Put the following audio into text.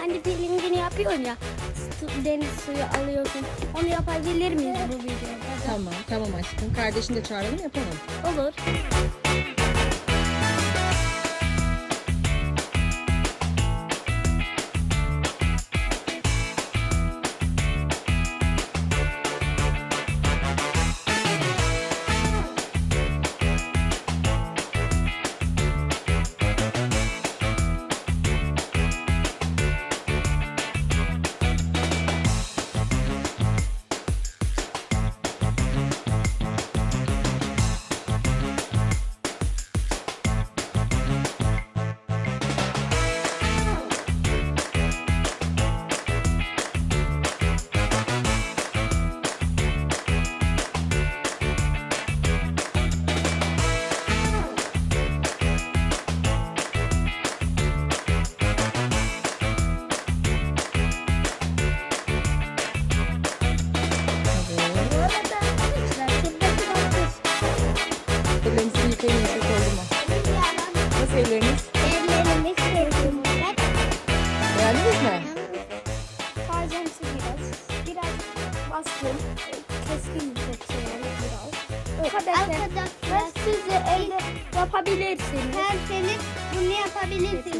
hani peelingini yapıyorsun ya. su- Deniz suyu alıyorsun. Onu yapabilir miyiz bu videoda? Tamam tamam aşkım. Kardeşini de çağıralım yapalım. Olur. Yıkayın yasak oldu mu? Nasıl elleriniz? Ellerimi sürtünmek. Beğendiniz mi? Sarcamsı biraz. Biraz baskın. Keskin bir seçiyorum biraz. Arkadaşlar siz de elde yapabilirsiniz. Derseniz bunu yapabilirsiniz.